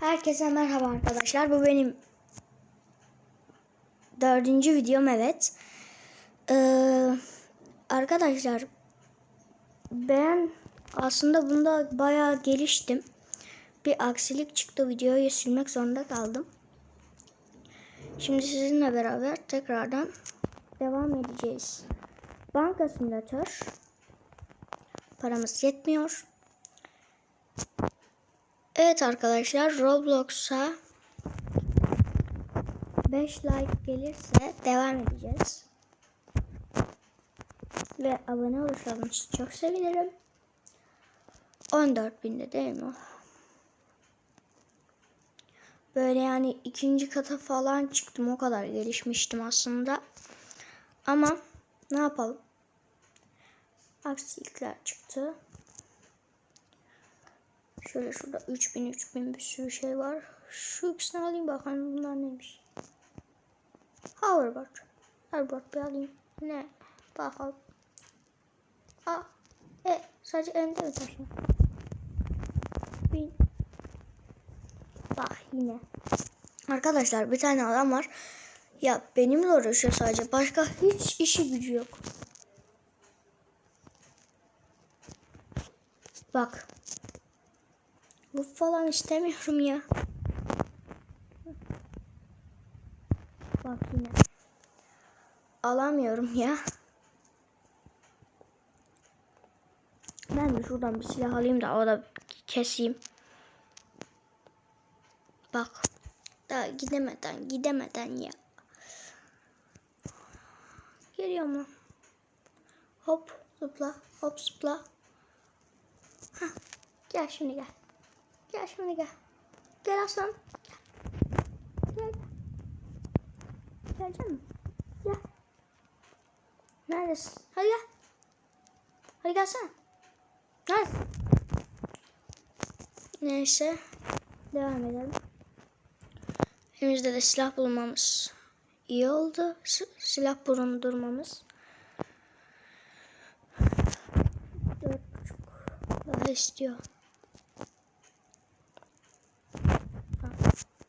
Herkese merhaba arkadaşlar. Bu benim dördüncü videom evet. Ee, arkadaşlar ben aslında bunda bayağı geliştim. Bir aksilik çıktı. Videoyu silmek zorunda kaldım. Şimdi sizinle beraber tekrardan devam edeceğiz. Banka simülatör. Paramız yetmiyor. Evet arkadaşlar Roblox'a 5 like gelirse devam edeceğiz. Ve abone olursanız çok sevinirim. 14 binde değil mi? Böyle yani ikinci kata falan çıktım. O kadar gelişmiştim aslında. Ama ne yapalım? Aksilikler çıktı. Şöyle şurada 3000 3000 bir sürü şey var. Şu ikisini alayım bakalım bunlar neymiş. Hoverboard. Hoverboard bir alayım. Ne? Bakalım. Aa. E sadece elimde mi taşıyor? Bak yine. Arkadaşlar bir tane adam var. Ya benimle uğraşıyor sadece. Başka hiç işi gücü yok. Bak. Bu falan istemiyorum ya. Bak yine. Alamıyorum ya. Ben de şuradan bir silah alayım da o da keseyim. Bak. Daha gidemeden gidemeden ya. Geliyor mu? Hop zıpla hop zıpla. Hah, gel şimdi gel. Gel şimdi gel. Gel aslan. Gel. Gelecek mi? Gel. Neredesin? Hadi gel. Hadi gelsene. Neredesin? Neyse. Devam edelim. Elimizde de silah bulmamız iyi oldu. Silah bulundurmamız. Dört buçuk daha istiyor.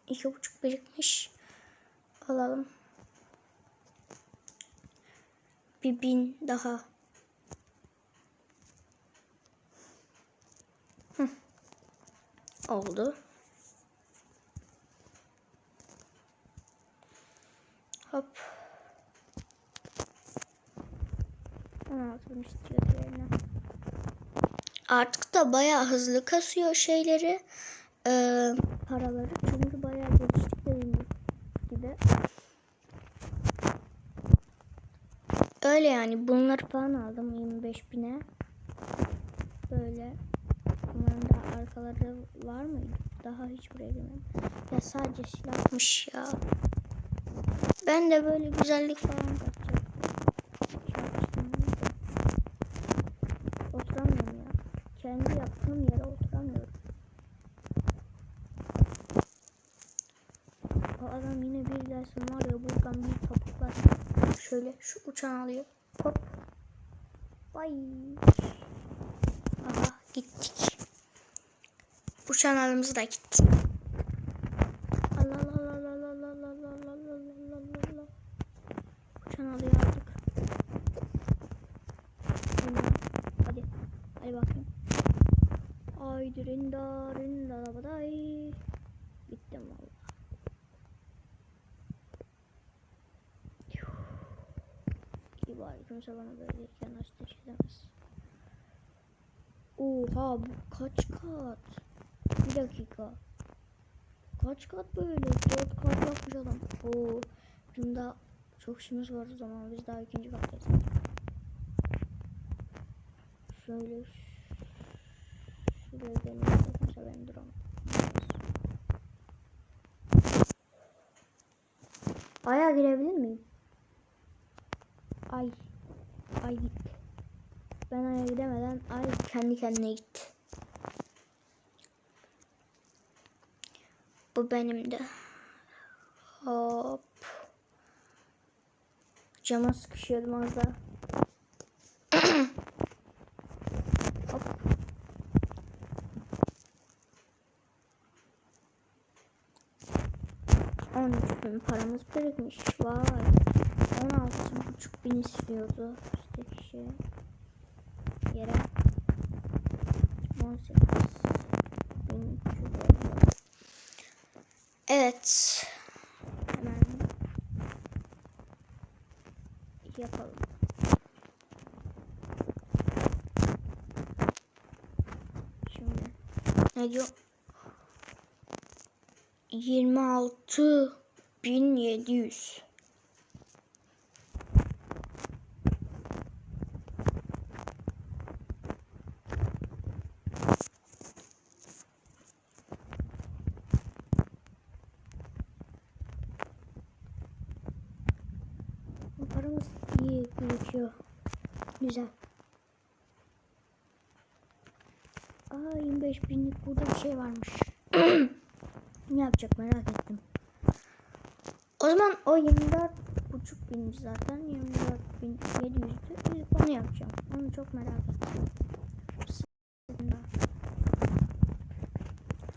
İki buçuk birikmiş. Alalım. Bir bin daha. Hı. Oldu. Hop. 16 bin istiyor diğerine. Artık da bayağı hızlı kasıyor şeyleri. Ee, paraları çünkü bayağı geliştik dediğim gibi. Öyle yani bunları falan aldım 25 bine. Böyle bunların da arkaları var mıydı? Daha hiç buraya girmedim. Ya sadece silahmış ya. Ben de böyle güzellik falan katacağım. Oturamıyorum ya. Kendi yaptığım yere oturamıyorum. O adam yine bir gelsin var ya buradan bir topuklar. Şöyle şu uçan alıyor. Hop. Bay. Aha gittik. Uçan alımız da gitti. Bari kimse bana böyleyken ateş edemez. Oha bu kaç kat? Bir dakika. Kaç kat böyle? Dört kat yapmış adam. Oo. Bizim daha çok işimiz var o zaman. Biz daha ikinci kattayız. Şöyle şuraya benim kimse benim drone. Aya girebilir miyim? Ay. Ay gitti. Ben aya gidemeden ay kendi kendine gitti. Bu benim de. Hop. Cama sıkışıyordum az daha. 13 bin paramız birikmiş. Vay buçuk bin istiyordu üstteki şey. Yere 18 bin Evet. Hemen yapalım. Şimdi ne diyor? 26 bin 700 Aramız iyi gözüküyor. Güzel. Aa 25 burada bir şey varmış. ne yapacak merak ettim. O zaman o 24 zaten 24 bin onu yapacağım. Onu çok merak ettim.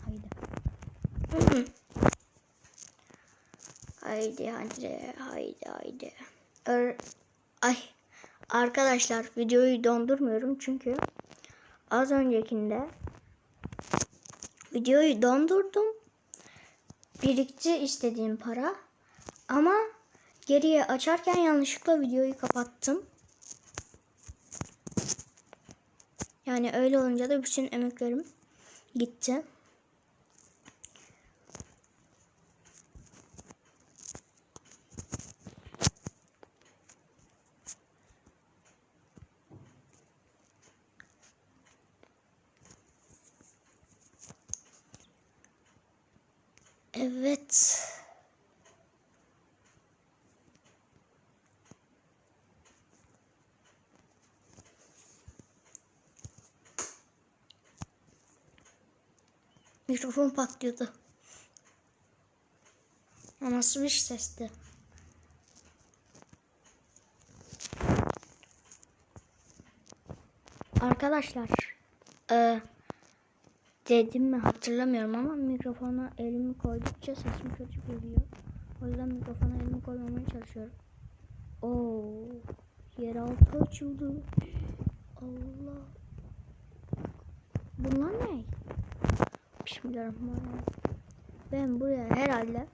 Haydi. haydi haydi haydi haydi. Ay arkadaşlar videoyu dondurmuyorum çünkü az öncekinde videoyu dondurdum. Birikti istediğim para. Ama geriye açarken yanlışlıkla videoyu kapattım. Yani öyle olunca da bütün emeklerim gitti. Evet. Mikrofon patlıyordu. Nasıl bir sesti? Arkadaşlar, e, dedim mi hatırlamıyorum ama mikrofona elimi koydukça sesim kötü geliyor. O yüzden mikrofona elimi koymamaya çalışıyorum. Oo, yeraltı açıldı. Allah. Bunlar ne? Bismillahirrahmanirrahim. Ben buraya herhalde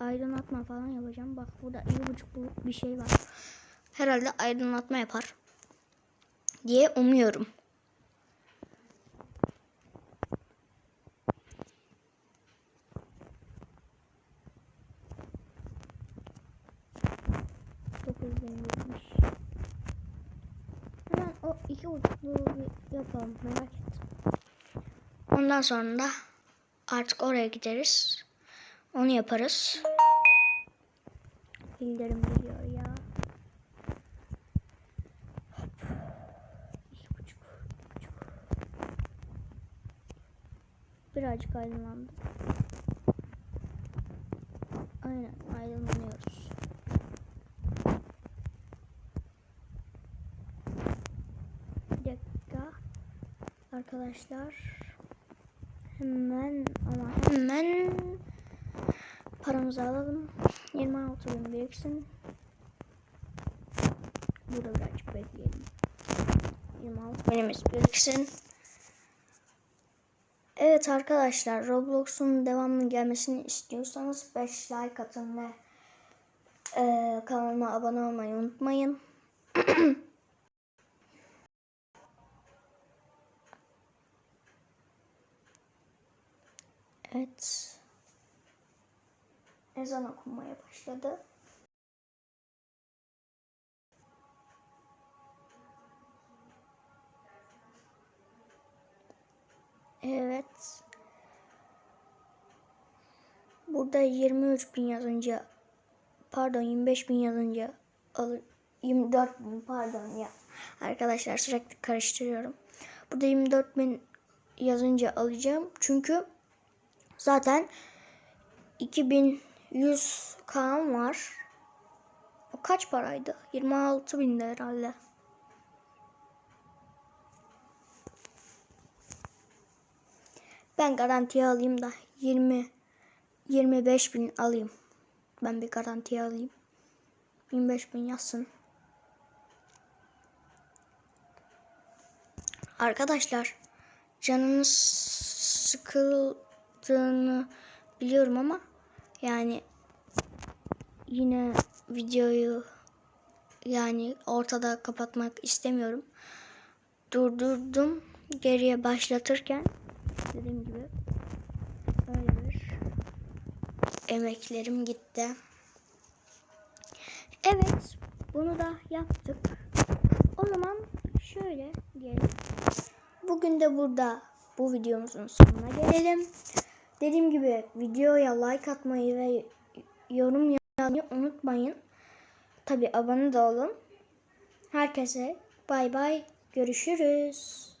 aydınlatma falan yapacağım. Bak burada iki buçuk bu- bir şey var. Herhalde aydınlatma yapar. Diye umuyorum. Dokuz bin yetmiş. Hemen o iki buçukluğu Merak ettim. Ondan sonra da artık oraya gideriz. Onu yaparız. Bildirim geliyor ya. Birazcık aydınlandı. Aynen aydınlanıyoruz. Bir dakika. Arkadaşlar hemen ama hemen paramızı alalım. 26 bin biriksin. Burada birazcık bekleyelim. 26 binimiz biriksin. Evet arkadaşlar Roblox'un devamlı gelmesini istiyorsanız 5 like atın ve eee, kanalıma abone olmayı unutmayın. Evet. Ezan okunmaya başladı. Evet. Burada 23 bin yazınca pardon 25 bin yazınca alır 24 bin pardon ya. Arkadaşlar sürekli karıştırıyorum. Burada 24 bin yazınca alacağım. Çünkü zaten 2100 kan var. O kaç paraydı? 26 bindi herhalde. Ben garantiye alayım da 20 25 bin alayım. Ben bir garantiye alayım. 25 bin yazsın. Arkadaşlar canınız sıkıldığını biliyorum ama yani yine videoyu yani ortada kapatmak istemiyorum. Durdurdum geriye başlatırken dediğim gibi öyle bir emeklerim gitti. Evet bunu da yaptık. O zaman şöyle diyelim. Bugün de burada bu videomuzun sonuna gelelim. Dediğim gibi videoya like atmayı ve yorum yazmayı unutmayın. Tabi abone de olun. Herkese bay bay görüşürüz.